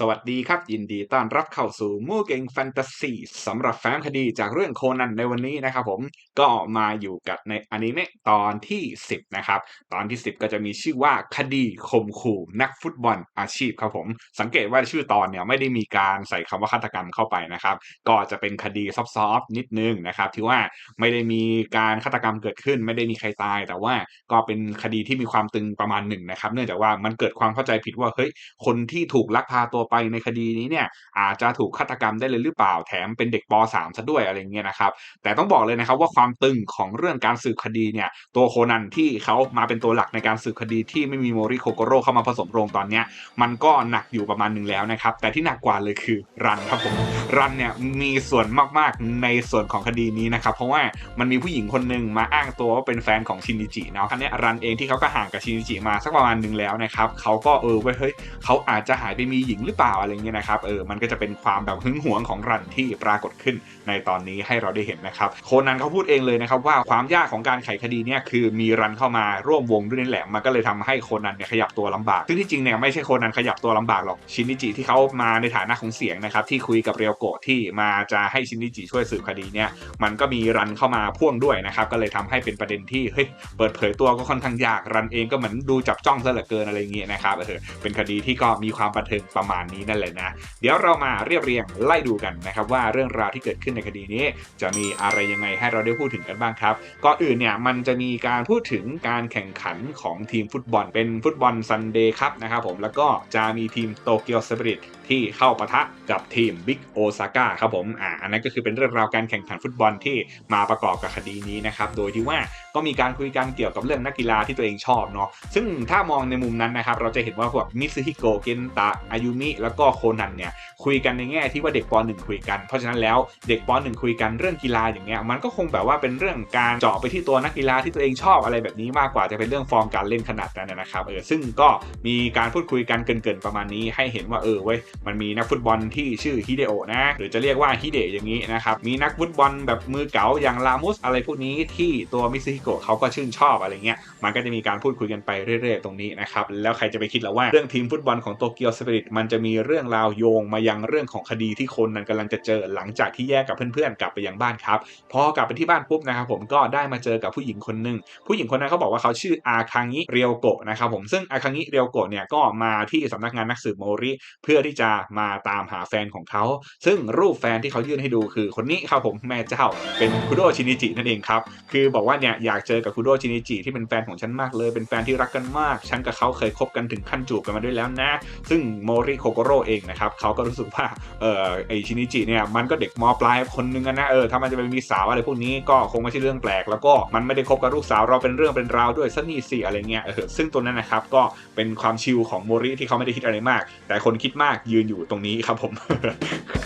สวัสดีครับ ยินดีต้อนรับเข้าสู่มู่เก่งแฟนตาซีสำหรับแฟ้มคดีจากเรื่องโคนันในวันนี้นะครับผมก็มาอยู่กับในอนิเมะตอนที่ 10 นะครับ ตอนที่ 10 ก็จะมีชื่อว่าคดีข่มขู่นักฟุตบอลอาชีพครับผม สังเกตว่าชื่อตอนเนี่ยไม่ได้มีการใส่คำว่าฆาตกรรมเข้าไปนะครับ ก็จะเป็นคดีซอฟๆนิดนึงนะครับที่ว่าไม่ได้มีการฆาตกรรมเกิดขึ้น ไม่ได้มีใครตาย แต่ว่าก็เป็นคดีที่มีความตึงประมาณหนึ่งนะครับ เนื่องจากว่ามันเกิดความเข้าใจผิดว่าเฮ้ยคนที่ถูกลักพาตัวไปในคดีนี้เนี่ยอาจจะถูกฆาตกรรมได้เลยหรือเปล่าแถมเป็นเด็กป .3 ซะด้วยอะไรเงี้ยนะครับแต่ต้องบอกเลยนะครับว่าความตึงของเรื่องการสืบคดีเนี่ยตัวโคนันที่เขามาเป็นตัวหลักในการสืบคดีที่ไม่มีโมริโคโกโร่เข้ามาผสมโรงตอนเนี้ยมันก็หนักอยู่ประมาณหนึ่งแล้วนะครับแต่ที่หนักกว่าเลยคือรันครับผมรันเนี่ยมีส่วนมากๆในส่วนของคดีนี้นะครับเพราะว่ามันมีผู้หญิงคนหนึ่งมาอ้างตัวว่าเป็นแฟนของชินิจิเนาะอันนี้รันเองที่เขาก็ห่างกับชินิจิมาสักประมาณหนึ่งแล้วนะครับเขาก็เออเว้ยเฮ้ยเขาอาจจะหายไปมีหญิงหรือเปล่าอะไรเงี้ยนะครับเออมันก็จะเป็นความแบบหึงหวงของรันที่ปรากฏขึ้นในตอนนี้ให้เราได้เห็นนะครับโคนันเขาพูดเองเลยนะครับว่าความยากของการไขคดีเนี่ยคือมีรันเข้ามาร่วมวงด้วยนี่แหละมันก็เลยทำให้โคนันเนี่ยขยับตัวลำบาก ซึ่งที่จริงเนี่ยไม่ใช่โคนันขยับตัวลำบากหรอกชินิจิที่เขามาในฐานะของเสียงนะครับที่คุยกับเรียวโกะที่มาจะให้ชินิจิช่วยสืบคดีเนี่ยมันก็มีรันเข้ามาพ่วงด้วยนะครับก็เลยทำให้เป็นประเด็นที่เฮ้ยเปิดเผยตัวก็ค่อนข้างยากรันเองก็เหมือนดูจับจ้องซะเหลือเกินอะไรเงี้ยนะครับเออเป็นคดีที่ก็มีความบันเทิงประมาณนี้นั่นแหละนะ เดี๋ยวเรามาเรียบเรียงไล่ดูกันนะครับว่าเรื่องราวที่เกิดขึ้นในคดีนี้ จะมีอะไรยังไงให้เราได้พูดถึงกันบ้างครับก่อนอื่นเนี่ยมันจะมีการพูดถึงการแข่งขันของทีมฟุตบอล เป็นฟุตบอลซันเดย์ครับนะครับผมแล้วก็จะมีทีมโตเกียวสปิริตที่เข้าปะทะกับทีมบิ๊กโอซาก้าครับผมอ่าอันนั้นก็คือเป็นเรื่องราวการแข่งขันฟุตบอลที่มาประกอบกับคดีนี้นะครับโดยที่ว่า ก็มีการคุยกันเกี่ยวกับเรื่องนักกีฬาที่ตัวเองชอบเนาะซึ่งถ้ามองในมุมนั้นนะครับเราจะเห็นว่าพวกมิซึฮิโกเกนตะอายุมิแล้วก็โคนันเนี่ยคุยกันในแง่ที่ว่าเด็กป .1 คุยกัน เพราะฉะนั้นแล้วเด็กป .1 คุยกันเรื่องกีฬาอย่างเงี้ยมันก็คงแบบว่าเป็นเรื่องการเจาะไปที่ตัวนักกีฬาที่ตัวเองชอบอะไรแบบนี้มากกว่าจะเป็นเรื่องฟอร์มการเล่นขนาดนั้นนะครับเออซึ่งก็มีการพูดคุยกันเกินๆประมาณนี้ ให้เห็นว่าเออเว้ยมันมีนักฟุตบอลที่ชื่อฮิเดโอนะหรือจะเรียกว่าฮิเดอย่างนี้นะครับมีนักฟุตบอลแบบมือเก๋าอย่างลามุสอะไรพวกนี้ที่ตัวมิซิโกะเขาก็ชื่นชอบอะไรเงี้ยมันก็จะมีการพูดคุยกันไปเรื่อยๆตรงนี้นะครับแล้วใครจะไปคิดแล้วว่าเรื่องทีมฟุตบอลของโตเกียวสปิริตมันจะมีเรื่องราวโยงมายังเรื่องของคดีที่คนนั้นกำลังจะเจอหลังจากที่แยกกับเพื่อนๆกลับไปยังบ้านครับพอกลับไปที่บ้านปุ๊บนะครับผมก็ได้มาเจอกับผู้หญิงคนหนึ่งผู้หญิงคนนั้นเขาบอกว่าเขาชื่ออาคังิเรียวโกะนะครับผมซึ่งอาคังิเรียวโกะเนี่ยก็มาที่สำนักงานนักสืบโมริ เพื่อที่จะมาตามหาแฟนของเขา ซึ่งรูปแฟนที่เขายื่นให้ดูคือคนนี้ครับผมแม่เจ้าเป็นคุโดชินิจินั่นเองครับคือบอกว่าเนี่ยอยากากเจอกับคุโดชินิจิที่เป็นแฟนของฉันมากเลย เป็นแฟนที่รักกันมาก ฉันกับเขาเคยคบกันถึงขั้นจูบกันมาด้วยแล้วนะ ซึ่งโมริโคโกโร่เองนะครับเขาก็รู้สึกว่าเออไอชินิจิเนี่ยมันก็เด็กมปลายคนนึงนะเออถ้ามันจะไปมีสาวอะไรพวกนี้ก็คงไม่ใช่เรื่องแปลก แล้วก็มันไม่ได้คบกับลูกสาวเราเป็นเรื่องเป็นราวด้วยซะนี่สิอะไรเงี้ยเออซึ่งตัวนั้นนะครับก็เป็นความชิลของโมริที่เขาไม่ได้คิดอะไรมาก แต่คนคิดมากยืนอยู่ตรงนี้ครับผม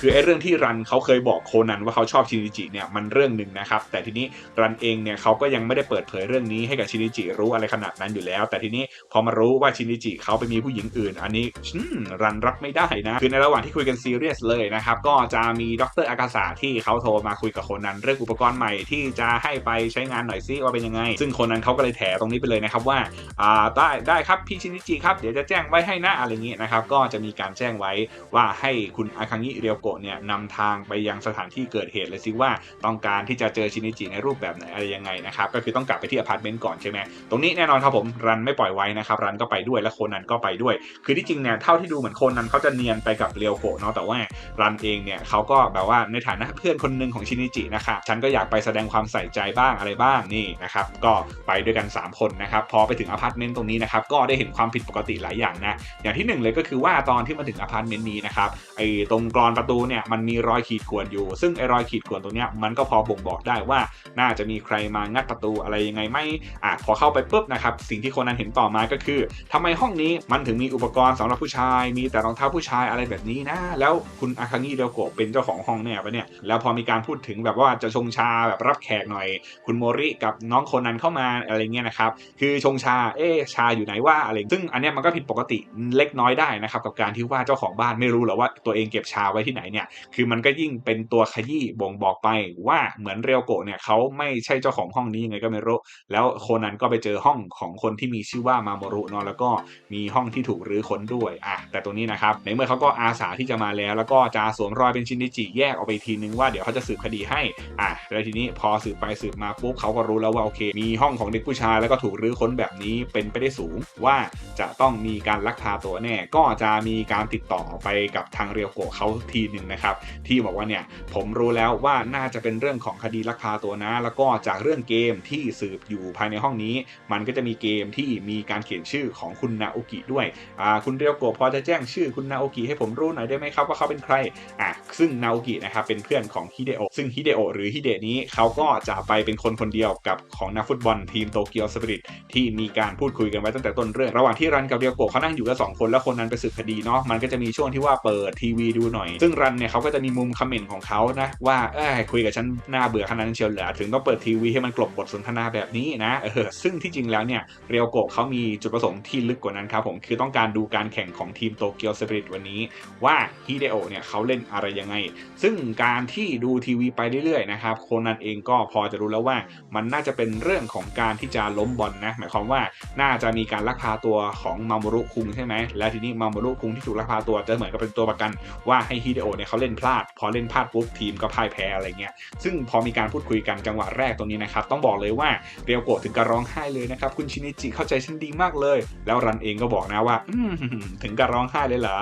คือไอ้เรื่องที่รันเขาเคยบอกโคนันว่าเขาชอบชินิจิเนี่ยมันเรื่องหนึ่งนะครับแต่ทีนี้รันเองเนี่ยเขาก็ยังไม่ได้เปิดเผยเรื่องนี้ให้กับชินิจิรู้อะไรขนาดนั้นอยู่แล้ว แต่ทีนี้พอมารู้ว่าชินิจิเขาไปมีผู้หญิงอื่น อันนี้รันรับไม่ได้นะ คือในระหว่างที่คุยกันซีเรียสเลยนะครับ ก็จะมีดรอากาศาที่เขาโทรมาคุยกับคนนั้นเรื่องอุปกรณ์ใหม่ที่จะให้ไปใช้งานหน่อยซิว่าเป็นยังไง ซึ่งคนนั้นเขาก็เลยแถตรงนี้ไปเลยนะครับว่าอ่าได้ได้ครับพี่ชินิจิครับเดี๋ยวจะแจ้งไว้ให้นะอะไรเงี้ยนะครับก็จะมีการแจ้งไว้ว่าให้คุณอาคังิเรียวโกะเนี่ยนำทางไปยังสถานที่เกิดเหตุเลยซิว่าต้องการที่จะเจอชินิจิในรูปแบบไหนอะไรยังไงนะครับก็คือต้องกลับไปที่อพาร์ตเมนต์ก่อนใช่ไหมตรงนี้แน่นอนครับผมรันไม่ปล่อยไว้นะครับรันก็ไปด้วยและโคนันก็ไปด้วย คือที่จริงเนี่ยเท่าที่ดูเหมือนโคนันเขาจะเนียนไปกับเรียวโกะเนาะแต่ว่ารันเองเนี่ยเขาก็แบบว่าในฐานะเพื่อนคนหนึ่งของชินิจินะครับฉันก็อยากไปแสดงความใส่ใจบ้างอะไรบ้างนี่นะครับก็ไปด้วยกัน 3 คนนะครับพอไปถึงอพาร์ตเมนต์ตรงนี้นะครับก็ได้เห็นความผิดปกติหลายอย่างนะอย่างที่หนึ่งเลยก็คือว่าตอนที่มาถึงอพาร์ตเมนต์นี้นะครับไอ้ตรงกรอนประตูเนี่ยมันมีรอยขีดข่วนอยู่ ซึ่งไอ้รอยขีดข่วนตรงเนี้ยมันก็พอบ่งบอกได้ว่าน่าจะมีใครมางัดประตูอะไรยังไงไม่อะพอเข้าไปปุ๊บนะครับสิ่งที่คนนั้นเห็นต่อมาก็คือทำไมห้องนี้มันถึงมีอุปกรณ์สำหรับผู้ชาย มีแต่รองเท้าผู้ชายอะไรแบบนี้นะ แล้วคุณอาคางิเดโกะเป็นเจ้าของห้องเนี่ยปะเนี่ยแล้วพอมีการพูดถึงแบบว่าจะชงชาแบบรับแขกหน่อย คุณโมริกับน้องคนนั้นเข้ามาอะไรเงี้ยนะครับคือชงชาเอ๊ชาอยู่ไหนว่าอะไรซึ่งอันเนี้ยมันก็ผิดปกติเล็กน้อยได้นะครับกับการที่ว่าเจ้าของบ้านไม่รู้หรอว่าตัวเองเก็บชาไว้ที่ไหนเนี่ยคือมันก็ยิ่งเป็นตัวขยี้บ่งบอกไปว่าเหมือนเรียวโกะเนี่ยเขาไม่ใช่เจ้าของห้องนี้ยังไงก็ไม่รู้แล้วโคนันก็ไปเจอห้องของคนที่มีชื่อว่ามาโมรุเนาะแล้วก็มีห้องที่ถูกรื้อค้นด้วยอะแต่ตรงนี้นะครับในเมื่อเขาก็อาสาที่จะมาแล้ว แล้วก็จะสวมรอยเป็นชินดิจิแยกออกไปอีกทีนึงว่าเดี๋ยวเขาจะสืบคดีให้อะแล้วทีนี้พอสืบไปสืบมาปุ๊บเขาก็รู้แล้วว่าโอเค มีห้องของเด็กผู้ชายแล้วก็ถูกรื้อค้นแบบนี้เป็นไปได้สูงว่าจะต้องมีการลักพาตัวแน่ ก็จะมีการติดต่อไปกับทางเรียวโกะเขาทีหนึ่งนะครับ ที่บอกว่าเนี่ยผมรู้แล้วว่าน่าจะเป็นเรื่องของคดีลักพาตัวนะ แล้วก็จากเรื่องเกมที่สืบอยู่ภายในห้องนี้ มันก็จะมีเกมที่มีการเขียนชื่อของคุณนาโอกิด้วยอ่าคุณเรียวโกะพอจะแจ้งชื่อคุณนาโอกิให้ผมรู้หน่อยได้ไหมครับว่าเขาเป็นใครอะซึ่งนาโอกินะครับเป็นเพื่อนของฮิเดโอซึ่งฮิเดโอหรือฮิเดะนี้เขาก็จะไปเป็นคนคนเดียวกับของนักฟุตบอลทีมโตเกียวสปิริตที่มีการพูดคุยกันไว้ตั้งแต่ต้นเรื่องระหว่างที่รันกับเรียวโกะเขานั่งอยู่กันสองคนแล้วคนนั้นไปสืบคดีเนาะมันก็จะมีช่วงที่ว่าเปิดทีวีดูหน่อย ซึ่งรันเนี่ยเขาก็จะมีมุมคอมเมนต์ของเขานะว่าเอ้คุยกับฉันน่าเบื่อขนาดนั้นเชียวเหรอถึงต้องเปิดทีวีให้มันกลบบทสนทนาแบบนี้นะเออซึ่งที่จริงแล้วเนี่ยเรียวโกะเขามีจุดประสงค์ที่ลึกกว่านั้นครับผมคือต้องการดูการแข่งของทีมโตเกียวสปิริตวันนี้ ว่าฮิเดโอเนี่ยเขาเล่นอะไรยังไง ซึ่งการที่ดูทีวีไปเรื่อยๆนะครับโคนันเองก็พอจะรู้แล้วว่ามันน่าจะเป็นเรื่องของการที่จะล้มบอลนะหมายความว่าน่าจะมีการลักพาตัวของมาโมรุคุงใช่ไหมแล้วทีนี้มาโมรุคุงที่ถูกลักพาตัวจะเหมือนกับเป็นตัวประกันว่าให้ฮิเดโอเนี่ยเขาเล่นพลาด พอเล่นพลาดปุ๊บทีมก็พ่ายแพ้อะไรเงี้ยซึ่งพอมีการพูดคุยกันจังหวะแรกตรงนี้นะครับต้องบอกเลยว่าเรียวโกะถึงกับร้องไห้เลยนะครับ คุณชินิจิเข้าใจฉันดีมากเลย แล้วรันเองก็บอกนะว่าถึงกับร้องไห้เลยเหรอ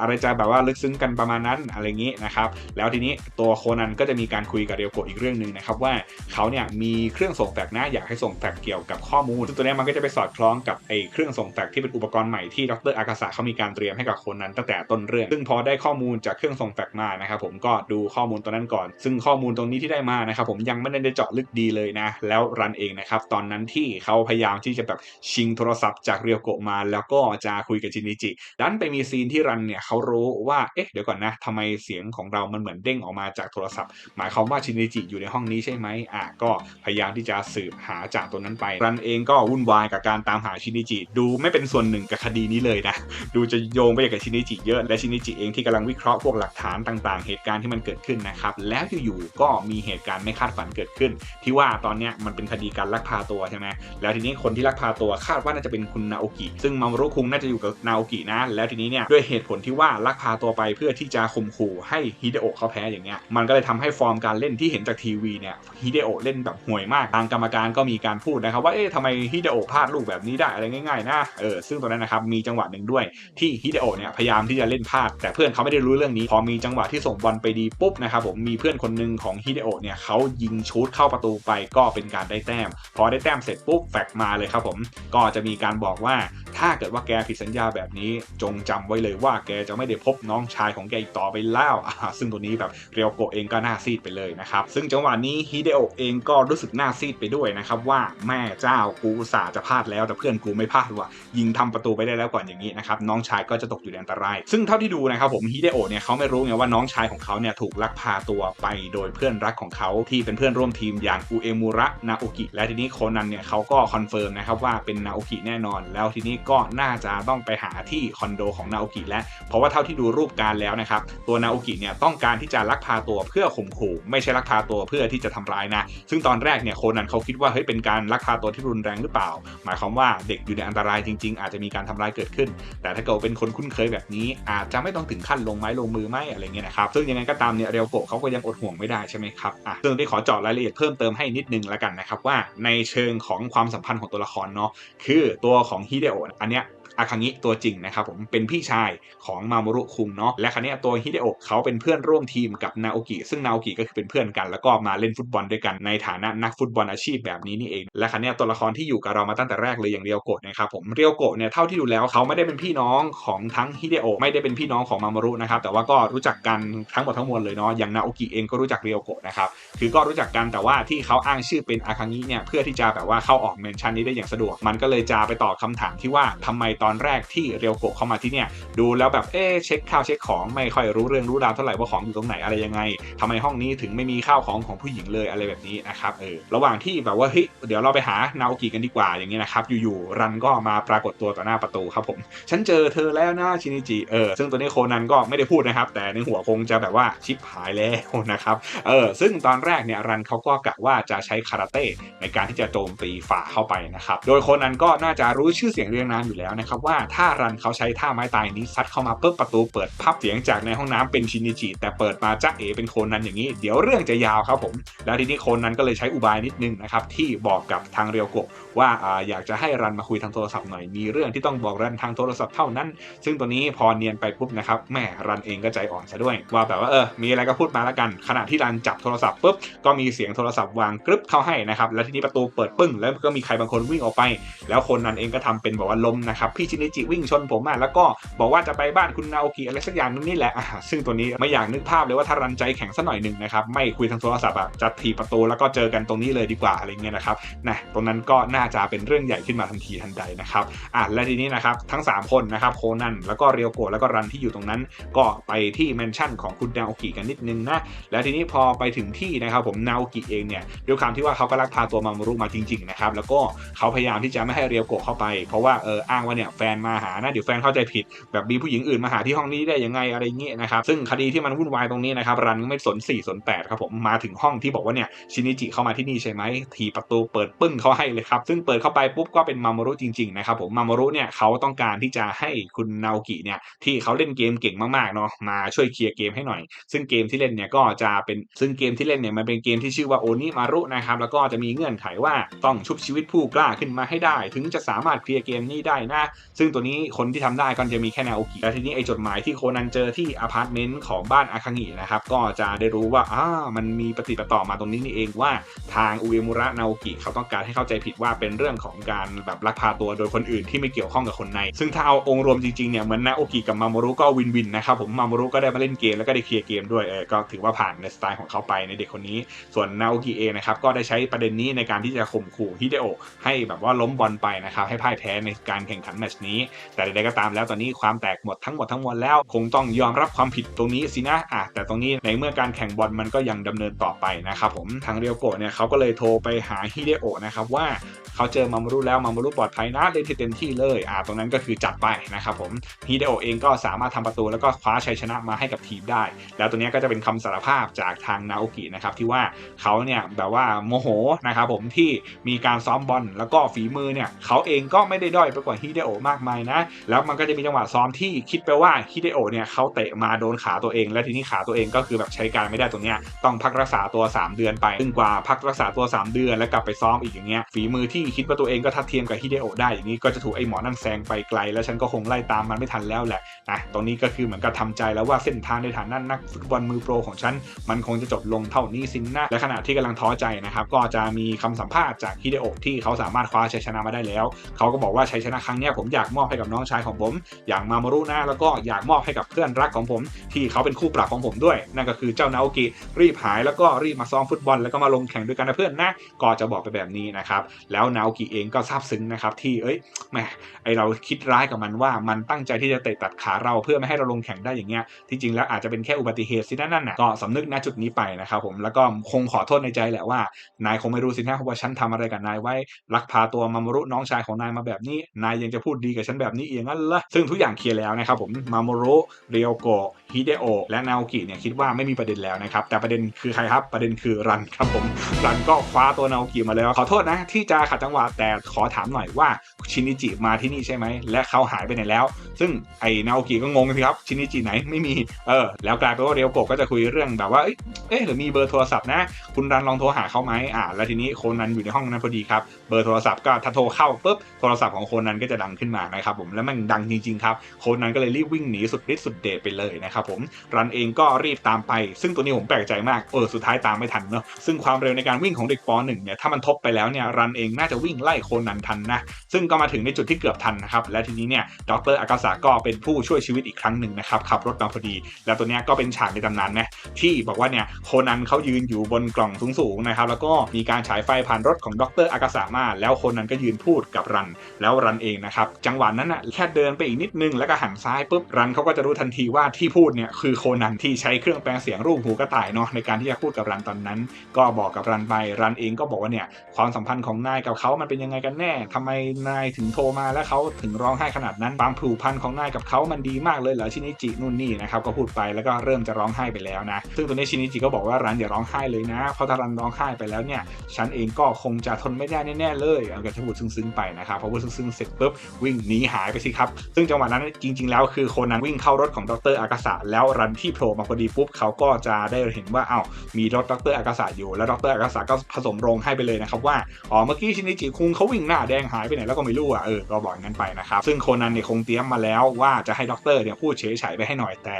อะไรจะแบบว่าลึกซึ้งกันประมาณนั้นอะไรงี้นะครับ แล้วทีนี้ตัวโคนันก็จะมีการคุยกับเรียวโกะอีกเรื่องหนึ่งนะครับว่าเขาเนี่ยมีเครื่องส่งแฟกซ์นะอยากให้ส่งแฟกซ์เกี่ยวกับข้อมูลซึ่งตัวนี้มันก็จะไปสอดคล้องกับไอ้เครื่องส่งแฟกซ์ที่เป็นอุปกรณ์ใหม่ที่ดรอากาศะเขามีการเตรียมให้กับโคนันตั้งแต่ต้นเรื่อง ซึ่งพอได้ข้อมูลจากเครื่องส่งแฟกซ์มานะครับผมก็ดูข้อมูลตัวนั้นก่อน ซึ่งข้อมูลตรงนี้ที่ได้มานะครับผมยังไม่ได้เจาะลึกดีเลยนะแแล้วรันเองนะครับ ตอนนั้นที่เขาพยายามที่จะแบบชิงโทรศัพท์จากเรียวโกะมา แล้วก็จะคุยกับชินิจิดันไปมีซีนที่รันเนี่ยเขารู้ว่าเอ๊ะเดี๋ยวก่อนนะทำไมเสียงของเรามันเหมือนเด้งออกมาจากโทรศัพท์ หมายความว่าชินิจิอยู่ในห้องนี้ใช่ไหมอะก็พยายามที่จะสืบหาจากตัวนั้นไป รันเองก็วุ่นวายกับการตามหาชินิจิดูไม่เป็นส่วนหนึ่งกับคดีนี้เลยนะดูจะโยงไปกับชินิจิเยอะและชินิจิเองที่กำลังวิเคราะห์พวกหลักฐานต่าง ๆ เหตุการณ์ที่มันเกิดขึ้นนะครับแล้วอยู่ๆก็มีเหตุการณ์ไม่คาดฝันเกิดขึ้น ที่ว่าตอนเนี้ยมันเป็นคดีการลักพาตัวใช่ไหมแล้วทีนี้คนที่ลักพาตัวคาดว่าน่าจะเป็นคุณนาโอกิซึ่งมามรุคุงน่าจะอยู่กับนาโอกินะ แล้วทีนี้เนี่ยด้วยเหตุผลที่ว่าลักพาตัวไปเพื่อที่จะข่มขู่ให้ฮิเดโอะเขาแพ้อย่างเงี้ยมันก็เลยทำให้ฟอร์มการเล่นที่เห็นจากทีวีเนี่ยฮิเดโอะเล่นแบบห่วยมากทางกรรมการก็มีการพูดนะครับว่าเอ๊ะทำไมฮิเดโอะพลาดลูกแบบนี้ได้อะไรง่ายๆนะเออซึ่งตรงนั้นนะครับมีจังหวะหนึ่งด้วยที่ฮิเดโอะเนี่ยพยายามที่จะเล่นพลาดแต่เพื่อนเขาไม่ได้รู้เรื่องนี้ พอมีจังหวะที่ส่งบอลไปดีปุ๊บนะครับผมมีเพื่อนคนหนึ่งของฮิเดโอะเนี่ยเขายิงชูดเข้าประตูไปก็เป็นการได้แต้ม พอได้แต้มเสร็จปุ๊บแฟกมาเลยครับผม ก็จะมีการบอกว่าถ้าเกิดว่าแกผิดสัญญาแบบนี้ จงจำไว้เลยว่าแกจะไม่ได้พบน้องชายของแกอีกต่อไปแล้วซึ่งตัวนี้แบบเรียวโกเองก็หน้าซีดไปเลยนะครับ ซึ่งจังหวะนี้ฮิเดโอะเองก็รู้สึกหน้าซีดไปด้วยนะครับว่าแม่เจ้ากูสาจะพลาดแล้วแต่เพื่อนกูไม่พลาดว่ะยิงทำประตูไปได้แล้วก่อนอย่างนี้นะครับน้องชายก็จะตกอยู่ในอันตราย ซึ่งเท่าที่ดูนะครับผมฮิเดโอะเนี่ยเขาไม่รู้ไงว่าน้องชายของเขาเนี่ยถูกลักพาตัวไปโดยเพื่อนรักของเขาที่เป็นเพื่อนร่วมทีมอย่างอุเอมูระนาโอกิและทีนี้โคนันเนี่ยเขาก็คอนเฟิร์มนะครับว่าเป็นนาโอกิแน่นอน แล้วทีนี้ก็น่าจะต้องไปหาที่คอนโดของนาโอกิแล้วเพราะว่าเท่าที่ดูรูปการแล้วนะครับตัวนาโอกิเนี่ยต้องการที่จะลักพาตัวเพื่อข่มขู่ไม่ใช่ลักพาตัวเพื่อที่จะทำร้ายนะ ซึ่งตอนแรกเนี่ยโคนันเขาคิดว่าเฮ้ยเป็นการลักพาตัวที่รุนแรงหรือเปล่า หมายความว่าเด็กอยู่ในอันตรายจริง ๆ อาจจะมีการทำร้ายเกิดขึ้น แต่ถ้าเกิดเป็นคนคุ้นเคยแบบนี้ อาจจะไม่ต้องถึงขั้นลงไม้ลงมือไม่อะไรเงี้ยนะครับซึ่งยังไงก็ตามเนี่ยเรียวโกะเขาก็ยังอดห่วงไม่ได้ใช่ไหมครับอะซึ่งได้ขอเจาะรายละเอียดเพิ่มเติมให้นิดนึงล้วกันนะครับว่าในเชิงของความสัมพันธ์ของตัวละครเนาะคือตัวของฮิเดโอะอันเนี้ย อาคังิตัวจริงนะครับผมเป็นพี่ชายของมาโมรุคุงเนาะและครั้นี้ตัวฮิเดโอะเขาเป็นเพื่อนร่วมทีมกับนาโอกิซึ่งนาโอกิก็คือเป็นเพื่อนกัน แล้วก็มาเล่นฟุตบอลด้วยกันในฐานะนักฟุตบอลอาชีพแบบนี้นี่เอง และครั้นี้ตัวละครที่อยู่กับเรามาตั้งแต่แรกเลยอย่างเรียวโกะนะครับผมเรียวโกะเนี่ยเท่าที่ดูแล้วเขาไม่ได้เป็นพี่น้องของทั้งฮิเดโอะไม่ได้เป็นพี่น้องของมาโมรุนะครับแต่ว่าก็รู้จักกันทั้งหมดทั้งมวลเลยเนาะอย่างนาโอกิเองก็รู้จักเรียวโกะนะครับคือก็รู้จักกันแต่ว่าที่เขาอ้างชื่อเป็นอาคังิเนี่ยเพื่อที่จะแบบว่าเข้าออกเมนชั่นนี้ได้อย่างสะดวก มันก็เลยจะไปตอบคำถามที่ว่าทำไมตอนแรกที่เรียวโกะเข้ามาที่เนี่ยดูแล้วแบบเอ๊เช็คข้าวเช็คของไม่ค่อยรู้เรื่องรู้ราวเท่าไหร่ว่าของอยู่ตรงไหนอะไรยังไงทำไมห้องนี้ถึงไม่มีข้าวของของผู้หญิงเลยอะไรแบบนี้นะครับเออระหว่างที่แบบว่าเฮ้ยเดี๋ยวเราไปหานาโอกิกันดีกว่าอย่างนี้นะครับอยู่ๆรันก็มาปรากฏตัวต่อหน้าประตูครับผมฉันเจอเธอแล้วนะชินิจิเออซึ่งตัวนี้โคนันก็ไม่ได้พูดนะครับ แต่ในหัวคงจะแบบว่าชิปหายแล้วนะครับเออซึ่งตอนแรกเนี่ยรันเขาก็กะว่าจะใช้คาราเต้ในการที่จะโจมตีฝ่าเข้าไปนะครับโดยโคนันก็น่าจะรู้ชื่อเสียงเรียงนามอยู่แล้วนะครับครับว่าถ้ารันเขาใช้ท่าไม้ตายนี้ซัดเข้ามาปุ๊บประตูเปิดพับเสียงจากในห้องน้ำเป็นชินิจิแต่เปิดมาจ้าเอเป็นโคนันอย่างนี้ เดี๋ยวเรื่องจะยาวครับผม แล้วทีนี้โคนันก็เลยใช้อุบายนิดนึงนะครับที่บอกกับทางเรียวโกะว่าออยากจะให้รันมาคุยทางโทรศัพท์หน่อยมีเรื่องที่ต้องบอกรันทางโทรศัพท์เท่านั้น ซึ่งตัวนี้พอเนียนไปปุ๊บนะครับแม่รันเองก็ใจอ่อนซะด้วย ว่าแบบว่าเออมีอะไรก็พูดมาแล้วกัน ขณะที่รันจับโทรศัพท์ปุ๊บก็มีเสียงโทรศัพท์วางกรึบเข้าให้นะครับแล้วทีนี้ประตูเปิดปึ้งแล้วก็มีใครบางคนวิ่งออกไป แล้วคนนั้นเองก็ทำเป็นบอกว่าล้มนะครับพีชินิจิวิ่งชนผมอะแล้วก็บอกว่าจะไปบ้านคุณนาโอกิอะไรสักอย่างนึงนี่แหละอะซึ่งตัวนี้ไม่อยากนึกภาพเลยว่าถ้ารันใจแข็งสักหน่อยหนึ่งนะครับไม่คุยทางโทรศัพท์อะจะถีประตูแล้วก็เจอกันตรงนี้เลยดีกว่าอะไรเงี้ยนะครับนะตรงนั้นก็น่าจะเป็นเรื่องใหญ่ขึ้นมาทันทีทันใดนะครับอะและทีนี้นะครับทั้ง 3 คนนะครับโคนันแล้วก็เรียวโกะแล้วก็รันที่อยู่ตรงนั้น ก็ไปที่แมนชั่นของคุณนาโอกิกันนิดนึงนะแล้วทีนี้พอไปถึงที่นะครับผมนาโอกิเองเนี่ยด้วยความที่ว่าเขาก็ลักพาตัวมามารุมาจริงๆนะครับแล้วก็เขาพยายามที่จะไม่ให้เรียวโกะเข้าไป เพราะว่าเอออ้างว่าเนี่ยแฟนมาหานะเดี๋ยวแฟนเข้าใจผิด แบบมีผู้หญิงอื่นมาหาที่ห้องนี้ได้ยังไงอะไรเงี้ยนะครับซึ่งคดีที่มันวุ่นวายตรงนี้นะครับรันก็ไม่สน4สน8ครับผมมาถึงห้องที่บอกว่าเนี่ยชินิจิเข้ามาที่นี่ใช่ไหมทีประตูเปิดปึ้งเขาให้เลยครับซึ่งเปิดเข้าไปปุ๊บก็เป็นมามารุจริงๆนะครับผมมามารุเนี่ยเขาต้องการที่จะให้คุณนาโอกิเนี่ยที่เขาเล่นเกมเก่งมากๆเนาะมาช่วยเคลียร์เกมให้หน่อย ซึ่งเกมที่เล่นเนี่ยก็จะเป็นซึ่งเกมที่เล่นเนี่ยมันเป็นเกมที่ชื่อว่าโอนิมารุนะครับแล้วก็จะมีเงื่อนไขว่าต้องชุบชีวิตผู้กล้าขึ้นมาให้ได้ ถึงจะสามารถเคลียร์เกมนี้ได้นะซึ่งตัวนี้คนที่ทำได้ก็จะมีแค่นาโอกิและทีนี้ไอ้จดหมายที่โคนันเจอที่อพาร์ตเมนต์ของบ้านอาคังินะครับก็จะได้รู้ว่าอ่ามันมีปฏิปต่อมาตรงนี้นี่เองว่าทางอุเอมุระนาโอกิเขาต้องการให้เข้าใจผิดว่าเป็นเรื่องของการแบบลักพาตัวโดยคนอื่นที่ไม่เกี่ยวข้องกับคนใน ซึ่งถ้าเอาองค์รวมจริงๆเนี่ยเหมือนนาโอกิกับมาโมรุก็วินวินนะครับผมมาโมรุก็ได้มาเล่นเกมแล้วก็ได้เคลียร์เกมด้วยเออก็ถือว่าผ่านในสไตล์ของเขาไปในเด็กคนนี้ ส่วนนาโอกิเองนะครับก็ได้ใช้ประเด็นนี้ในการที่จะข่มขู่ฮิเดโอให้แบบว่าล้มบอลไปนะครับให้พ่ายแพ้ในการแข่งขันแมตชนี้ แต่ใดๆก็ตามแล้วตอนนี้ความแตกหมดทั้งหมดทั้งมวลแล้ว คงต้องยอมรับความผิดตรงนี้สินะอะแต่ตรงนี้ในเมื่อการแข่งบอลมันก็ยังดำเนินต่อไปนะครับผมทางเรียวโกะเนี่ยเขาก็เลยโทรไปหาฮิเดโอะนะครับว่าเขาเจอมามารุแล้วมามารุปลอดภัยนะเล่นที่เต็มที่เลยอ่าตรงนั้นก็คือจัดไปนะครับผมฮิเดโอะเองก็สามารถทำประตูแล้วก็คว้าชัยชนะมาให้กับทีมได้ แล้วตัวนี้ก็จะเป็นคำสารภาพจากทางนาโอกินะครับที่ว่าเขาเนี่ยแบบว่าโมโหนะครับผมที่มีการซ้อมบอลแล้วก็ฝีมือเนี่ยเขาเองก็ไม่ได้ด้อยไปกว่าฮิเดโอะมากมายนะ แล้วมันก็จะมีจังหวะซ้อมที่คิดไปว่าฮิเดโอะเนี่ยเขาเตะมาโดนขาตัวเอง และทีนี้ขาตัวเองก็คือแบบใช้การไม่ได้ตรงเนี้ยต้องพักรักษาตัว 3 เดือนไปซึ่งกว่าพักรักษาตัว 3 เดือนแล้วกลับไปซ้อมอีกอย่างเงี้ยฝีมือที่คิดว่าตัวเองก็ทัดเทียมกับฮิเดโอะได้อย่างนี้ก็จะถูกไอ้หมอนั่นแซงไปไกล แล้วฉันก็คงไล่ตามมันไม่ทันแล้วแหละนะตรงนี้ก็คือเหมือนกับทำใจแล้วว่าเส้นทางในฐานะนักฟุตบอลมือโปรของฉันมันคงจะจบลงเท่านี้สินนะและขณะที่กำลังท้อใจนะครับก็จะมีคำสัมภาษณ์จากฮิเดโอะที่เขาสามารถคว้าชัยชนะมาได้แล้ว เขาก็บอกว่าชัยชนะครั้งนี้ยผมอยากมอบให้กับน้องชายของผม อย่างมามารุนะแล้วก็อยากมอบให้กับเพื่อนรักของผม ที่เขาเป็นคู่ปรับของผมด้วย นั่นก็คือเจ้านาโอกิรีบหายแล้วก็รีบมาซ้อมฟุตบอลแล้วก็มาลงแข่งด้วยกันนะเพื่อนนะก็จะบอกไปแบบนี้นะครับแล้วนาโอกิเองก็ซาบซึ้งนะครับที่เอ้ยแหมไอเราคิดร้ายกับมันว่ามันตั้งใจที่จะเตะตัดขาเราเพื่อไม่ให้เราลงแข่งได้อย่างเงี้ยที่จริงแล้วอาจจะเป็นแค่อุบัติเหตุสินั่นน่ะก็สำนึกณจุดนี้ไปนะครับผมแล้วก็คงขอโทษในใจแหละว่านายคงไม่รู้สินะว่าฉันทำอะไรกับนายไว้ลักพาตัวมามารุน้องชายของนายมาแบบนี้ นายยังจะพูดดีกับฉันแบบนี้เองงั้นเหรอซึ่งทุกอย่างเคลียร์แล้วนะครับผมมาโมรุเรียวโกะฮิเดโอะและนาโอกิเนี่ยคิดว่าไม่มีประเด็นแล้วนะครับ แต่ประเด็นคือใครครับประเด็นคือรันครับผมรันก็คว้าตัวนาโอกิมาแล้ว ขอโทษนะที่จะขัดจังหวะแต่ขอถามหน่อยว่าชินิจิมาที่นี่ใช่ไหมและเขาหายไปไหนแล้ว ซึ่งไอ้นาโอกิก็งงสิครับชินิจิไหนไม่มีเออแล้วกลายเป็นว่าเรียวโกะก็จะคุยเรื่องแบบว่าเอ๊ะเอ๊ะหรือมีเบอร์โทรศัพท์นะ คุณรันลองโทรหาเขาไหมอ่าแล้วทีนี้โคนันอยู่ในห้องนั้นพอดีครับเบอร์โทรศัพท์ก็ถ้าโทรเข้าปุ๊บโทรศัพท์ของโคนันก็จะดังขึ้นึ้นมานะครับผมแล้วมันดังจริงๆครับโคนันก็เลยรีบวิ่งหนีสุดฤทธิ์สุดเดชไปเลยนะครับผมรันเองก็รีบตามไป ซึ่งตัวนี้ผมแปลกใจมากเออสุดท้ายตามไม่ทันเนาะซึ่งความเร็วในการวิ่งของเด็กป .1 เนี่ยถ้ามันทบไปแล้วเนี่ยรันเองน่าจะวิ่งไล่โคนันทันนะซึ่งก็มาถึงในจุดที่เกือบทันนะครับและทีนี้เนี่ยดรอากาศาก็เป็นผู้ช่วยชีวิตอีกครั้งหนึ่งนะครับขับรถมาพอดี แล้วตัวเนี้ยก็เป็นฉากในตำนานนะที่บอกว่าเนี่ยโคนันเขายืนอยู่บนกล่องสูงๆนะครับแล้วก็มีการฉายไฟผ่านรถของดรอากาศามา แล้วโคนันก็ยืนพูดกับรัน แล้วรันเองนะครับจังหวะนั้นน่ะแค่เดินไปอีกนิดนึงแล้วก็หันซ้ายปุ๊บรันเขาก็จะรู้ทันทีว่าที่พูดเนี่ยคือโคนันที่ใช้เครื่องแปลงเสียงรูปหูกระต่ายเนาะในการที่จะพูดกับรันตอนนั้น ก็บอกกับรันไปรันเองก็บอกว่าเนี่ยความสัมพันธ์ของนายกับเขามันเป็นยังไงกันแน่ทำไมนายถึงโทรมาแล้วเขาถึงร้องไห้ขนาดนั้นความผูกพันของนายกับเขามันดีมากเลยเหรอชินิจินู่นนี่นะครับก็พูดไปแล้วก็เริ่มจะร้องไห้ไปแล้วนะซึ่งตัวนี้ชินิจิก็บอกว่ารันอย่าร้องไห้เลยนะเพราะถ้ารันร้องไห้ไปแล้วเนี่ยฉันเองก็คงจะทนไม่ได้แน่ๆเลยเอาก็จะพูดซึ้งๆไปนะครับพอพูดซึ้งๆเสร็จปุ๊บวิ่งหนีหายไปสิครับ ซึ่งจังหวะนั้นจริง ๆ แล้วคือโคนันวิ่งเข้ารถของดรอากาศะแล้วรันที่โผล่มาพอดีปุ๊บเขาก็จะได้เห็นว่าเอ้ามีรถดรอากาศะอยู่ แล้วดรอากาศะก็ผสมโรงให้ไปเลยนะครับว่าอ๋อเมื่อกี้ชินิจิคุงเขาวิ่งหน้าแดงหายไปไหนแล้วก็ไม่รู้อะเออก็บอกงั้นไปนะครับซึ่งโคนันเนี่ยคงเตรียมมาแล้วว่าจะให้ดรเนี่ยพูดเฉยๆไปให้หน่อยแต่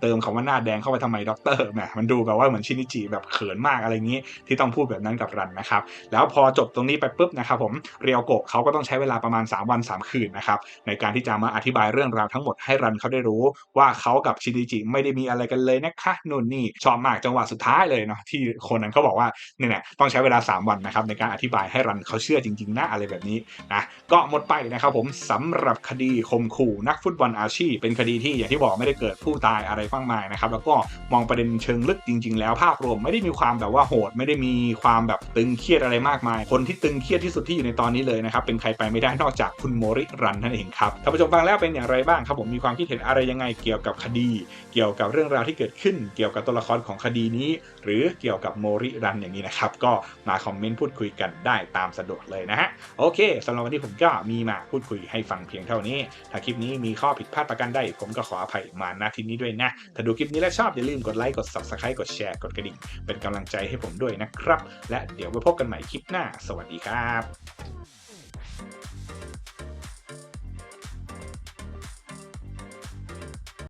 เติมคำว่าหน้าแดงเข้าไปทำไมดรแหมมันดูแบบว่าเหมือนชินิจิแบบเขินมากอะไรงนี้ ที่ต้องพูดแบบนั้นกับรันนะครับแล้วพอจบตรงนี้ไปปุ๊บนะครับผมเรียวโกะเขาก็ต้องใช้เวลาประมาณ 3 วัน 3คืนนะครับในการที่จะมาอธิบายเรื่องราวทั้งหมดให้รันเขาได้รู้ ว่าเขากับชินิจิไม่ได้มีอะไรกันเลยนะคะนู่นนี่ชอบมากจังหวะสุดท้ายเลยเนาะที่คนนั้นเขาบอกว่าเนี่ยต้องใช้เวลา 3 วันนะครับในการอธิบายให้รันเขาเชื่อจริงๆนะอะไรแบบนี้นะก็หมดไปนะครับผมสำหรับคดีข่มขู่นักฟุตบอลอาชีพ เป็นคดีที่อย่างที่บอกไม่ได้เกิดผู้ตายอะไรมากมายนะครับแล้วก็มองประเด็นเชิงลึกจริง ๆ แล้วภาพรวมไม่ได้มีความแบบว่าโหด ไม่ได้มีความแบบตึงเครียดอะไรมากมาย คนที่ตึงเครียดที่สุดที่อยู่ในตอนนี้เลยนะครับเป็นใครไปไม่ได้นอกจากคุณโมริรันนั่นเองครับท่านผู้ชมฟังแล้วเป็นอย่างไรบ้างครับผมมีความคิดเห็นอะไรยังไงเกี่ยวกับคดี เกี่ยวกับเรื่องราวที่เกิดขึ้น เกี่ยวกับตัวละครของคดีนี้ หรือเกี่ยวกับโมริรันอย่างนี้นะครับก็มาคอมเมนต์พูดคุยกันได้ตามสะดวกเลยนะฮะโอเคสำหรับวันนี้ผมก็มีมาพูดคุยให้ฟังเพียงเท่านี้ ถ้าคลิปนี้มีข้อผิดพลาดประการใดผมก็ขออภัยมาณที่นี้ด้วยนะ ถ้าดูคลิปนี้แล้วชอบอย่าลืมกดไลค์กด subscribe กดแชร์กดกระดิ่งเป็นกำลังใจให้ผมด้วยนะครับ และเดี๋ยวไปพบกันใหม่คลิปหน้า สวัสดีครับ